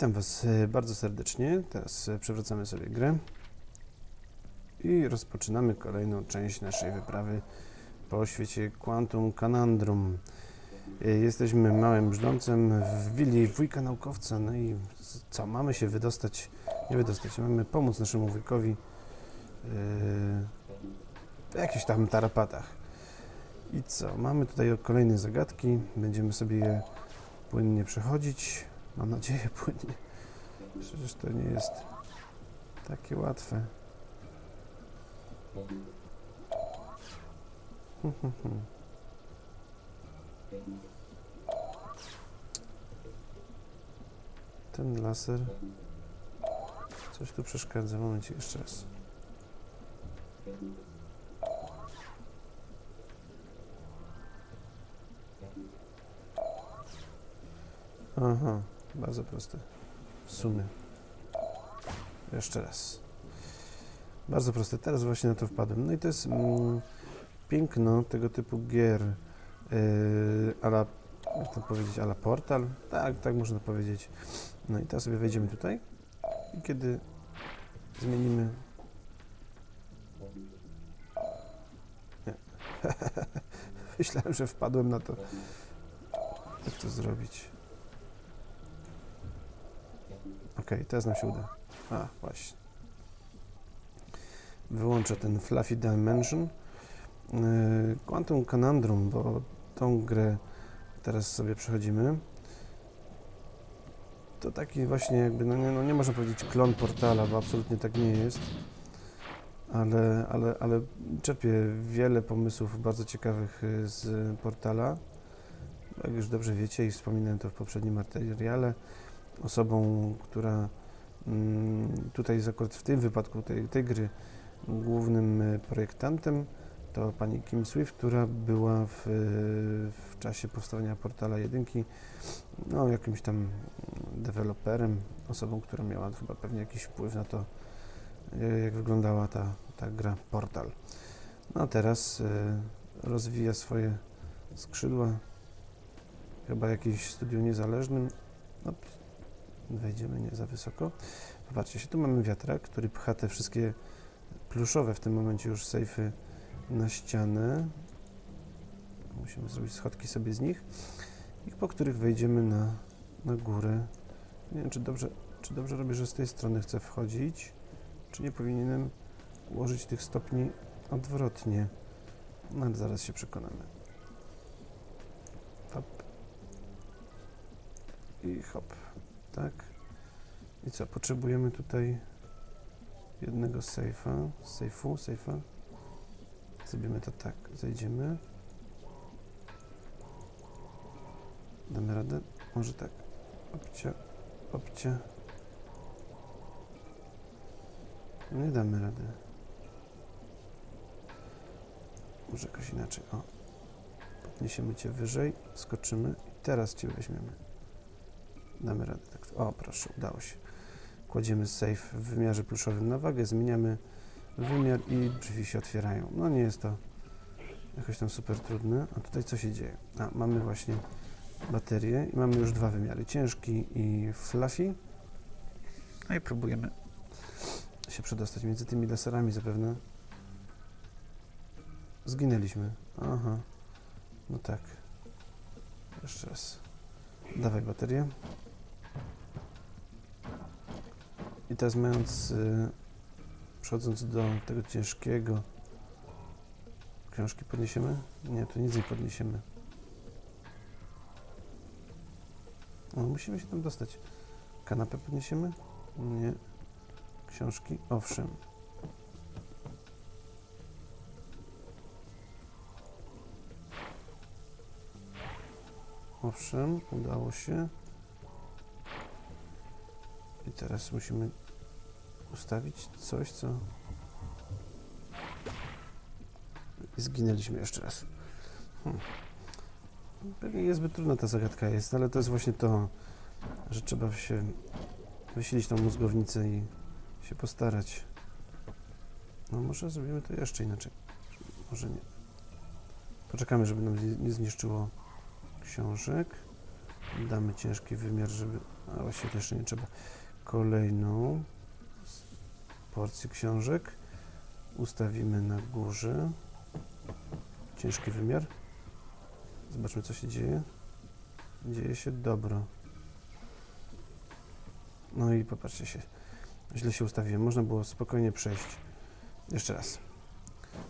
Witam Was e, bardzo serdecznie. Teraz e, przewracamy sobie grę i rozpoczynamy kolejną część naszej wyprawy po świecie Quantum Canandrum. E, Jesteśmy małym brzdącem w willi wujka naukowca. No i co, mamy się wydostać, nie wydostać, mamy pomóc naszemu wujkowi w jakichś tam tarapatach. I co, mamy tutaj kolejne zagadki, będziemy sobie je płynnie przechodzić. Mam nadzieję płynnie. Przecież to nie jest takie łatwe. Ten laser. Coś tu przeszkadza. Momencie jeszcze raz. Aha, bardzo proste. W sumie. Jeszcze raz. Bardzo proste. Teraz właśnie na to wpadłem. No i to jest mm, piękno tego typu gier. Yy, ala, jak to powiedzieć, ala portal. Tak, tak można powiedzieć. No i teraz sobie wejdziemy tutaj. I kiedy zmienimy... Nie. Myślałem, że wpadłem na to. Jak to zrobić? Okej, teraz nam się uda. A, właśnie. Wyłączę ten Fluffy Dimension. Yy, Quantum Canandrum, bo tą grę teraz sobie przechodzimy. To taki właśnie jakby, no nie, no nie można powiedzieć klon Portala, bo absolutnie tak nie jest. Ale, ale, ale czerpię wiele pomysłów bardzo ciekawych y, z Portala. Jak już dobrze wiecie i wspominałem to w poprzednim materiale, osobą, która mm, tutaj akurat w tym wypadku tej, tej gry głównym e, projektantem to pani Kim Swift, która była w, e, w czasie powstawania portala jedynki no, jakimś tam deweloperem, osobą, która miała chyba pewnie jakiś wpływ na to, e, jak wyglądała ta, ta gra Portal. No a teraz rozwija swoje skrzydła, chyba jakieś studiu niezależnym. No, wejdziemy nie za wysoko. Popatrzcie się, tu mamy wiatrak, który pcha te wszystkie pluszowe w tym momencie już sejfy na ścianę. Musimy zrobić schodki sobie z nich, i po których wejdziemy na, na górę. Nie wiem, czy dobrze, czy dobrze robię, że z tej strony chcę wchodzić, czy nie powinienem ułożyć tych stopni odwrotnie. No, ale zaraz się przekonamy. Hop. I hop. Tak. I co? Potrzebujemy tutaj jednego sejfa, sejfu, sejfa. Zrobimy to tak, zejdziemy. Damy radę? Może tak. Opcia, opcia. No Nie damy rady. Może jakoś inaczej. O. Podniesiemy Cię wyżej, skoczymy i teraz Cię weźmiemy. Damy radę. Tak. O, proszę, udało się. Kładziemy safe w wymiarze pluszowym na wagę, zmieniamy wymiar i drzwi się otwierają. No nie jest to jakoś tam super trudne. A tutaj co się dzieje? A, mamy właśnie baterię i mamy już dwa wymiary, ciężki i fluffy. No i próbujemy się przedostać między tymi laserami zapewne. Zginęliśmy. Aha. No tak. Jeszcze raz. Dawaj baterię. I teraz mając, y, przechodząc do tego ciężkiego, książki podniesiemy? Nie, tu nic nie podniesiemy. O, musimy się tam dostać. Kanapę podniesiemy? Nie. Książki? Owszem. Owszem, udało się. I teraz musimy ustawić coś, co... Zginęliśmy jeszcze raz. Hmm. Pewnie niezbyt trudna ta zagadka jest, ale to jest właśnie to, że trzeba się wysilić tą mózgownicę i się postarać. No może zrobimy to jeszcze inaczej. Może nie. Poczekamy, żeby nam nie- zniszczyło książek. Damy ciężki wymiar, żeby A właściwie to jeszcze nie trzeba. Kolejną porcję książek ustawimy na górze. Ciężki wymiar. Zobaczmy, co się dzieje. Dzieje się dobro. No i popatrzcie się. Źle się ustawiłem. Można było spokojnie przejść. Jeszcze raz.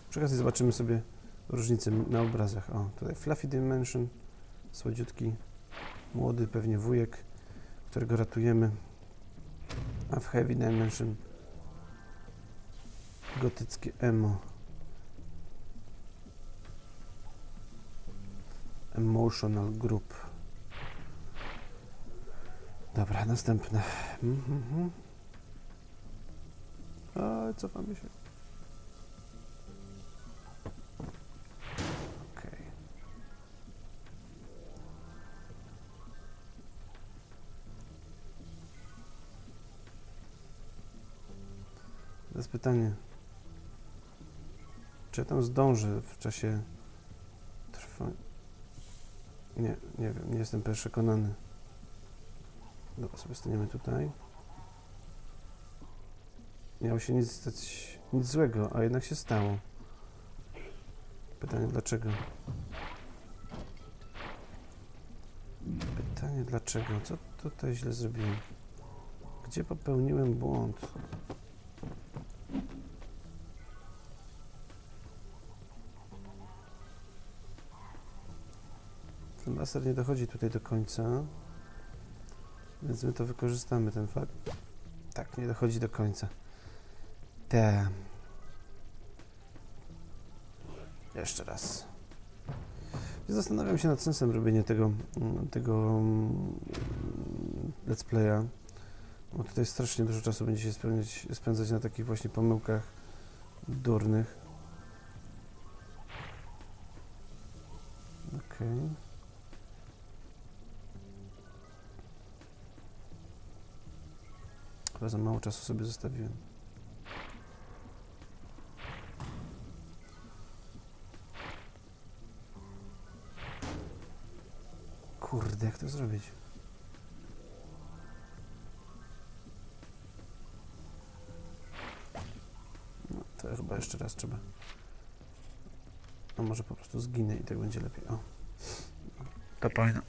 Przy okazji zobaczymy sobie różnice na obrazach. O, tutaj Fluffy Dimension, słodziutki, młody pewnie wujek, którego ratujemy. A w Heavy Dimension gotyckie emo. Emotional Group. Dobra, następne. Mhm, mhm. A, cofamy się. Teraz pytanie. Czy ja tam zdążę w czasie trwania? Nie, nie wiem, nie jestem przekonany. Dobra, sobie staniemy tutaj. Miało się nic stać, nic złego, a jednak się stało. Pytanie dlaczego? Pytanie dlaczego? Co tutaj źle zrobiłem? Gdzie popełniłem błąd? Laser nie dochodzi tutaj do końca, więc my to wykorzystamy, ten fakt. Tak, nie dochodzi do końca. Te. Jeszcze raz. Zastanawiam się nad sensem robienia tego, tego mm, let's playa. Bo tutaj strasznie dużo czasu będzie się spełniać, spędzać na takich właśnie pomyłkach durnych. Okej. Chyba za mało czasu sobie zostawiłem. Kurde, jak to zrobić? No, to chyba jeszcze raz trzeba. A może po prostu zginę i tak będzie lepiej. O. To powinno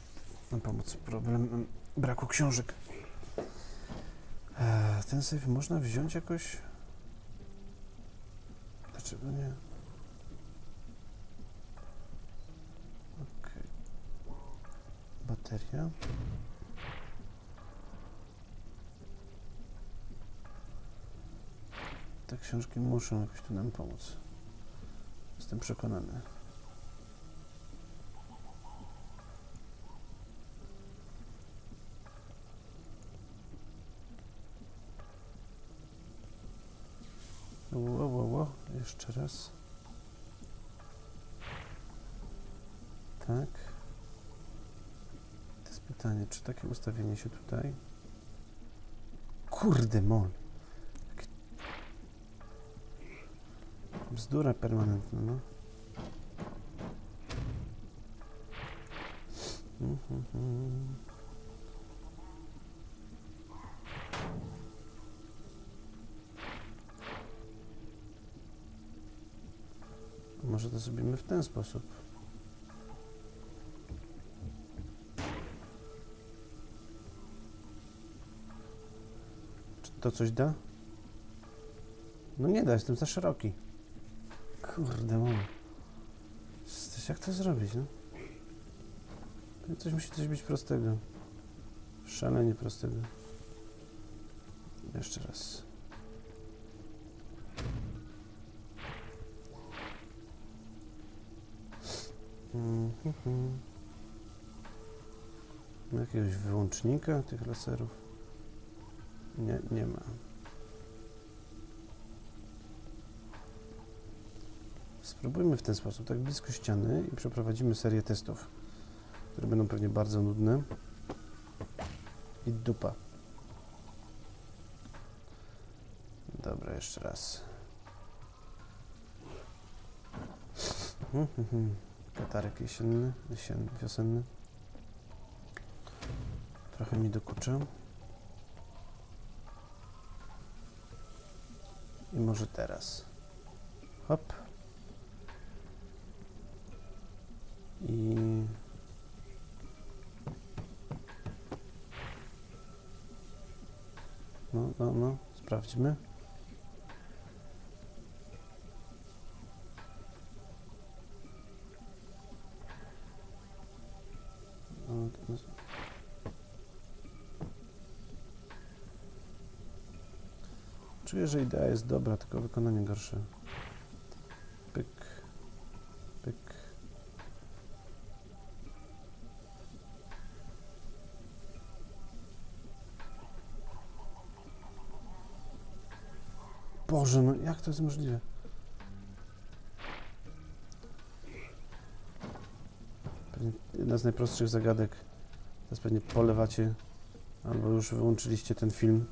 nam pomóc. Problem braku książek. Ten save można wziąć jakoś? Dlaczego nie? Okej. Bateria. Te książki muszą jakoś tu nam pomóc. Jestem przekonany. Jeszcze raz. Tak. To jest pytanie, czy takie ustawienie się tutaj... Kurde mol. Bzdura permanentna, no. Mhm, Może to zrobimy w ten sposób. Czy to coś da? No nie da, jestem za szeroki. Kurde, mam. Jak to zrobić, no? Coś musi coś być prostego. Szalenie prostego. Jeszcze raz. Jakiegoś wyłącznika tych laserów? Nie, nie ma. Spróbujmy w ten sposób, tak blisko ściany i przeprowadzimy serię testów, które będą pewnie bardzo nudne. I dupa. Dobra, jeszcze raz. Mhm, Katarek jesienny, jesienny, wiosenny. Trochę mi dokuczył. I może teraz. Hop. I... No, no, no, sprawdźmy. Czuję, że idea jest dobra, tylko wykonanie gorsze. Pyk, pyk. Boże, no jak to jest możliwe? Jedna z najprostszych zagadek. Teraz pewnie polewacie albo już wyłączyliście ten film.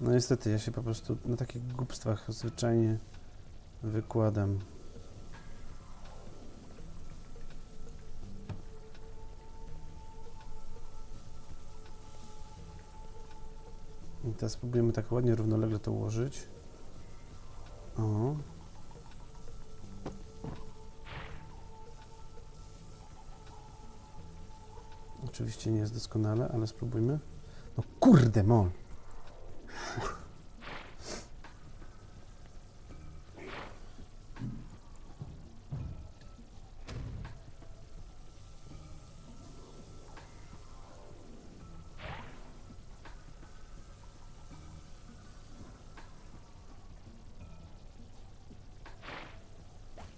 No niestety, ja się po prostu na takich głupstwach zwyczajnie wykładam. I teraz spróbujemy tak ładnie, równolegle to ułożyć. O. Oczywiście nie jest doskonale, ale spróbujmy. No kurde, mol.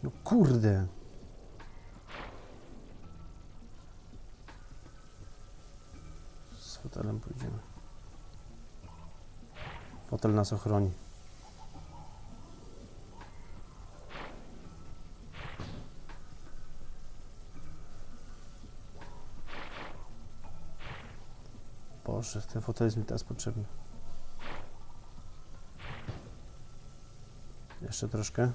No kurde. Z fotelem pójdziemy. Fotel nas ochroni. Boże, ten fotel jest mi teraz potrzebny. Jeszcze troszkę.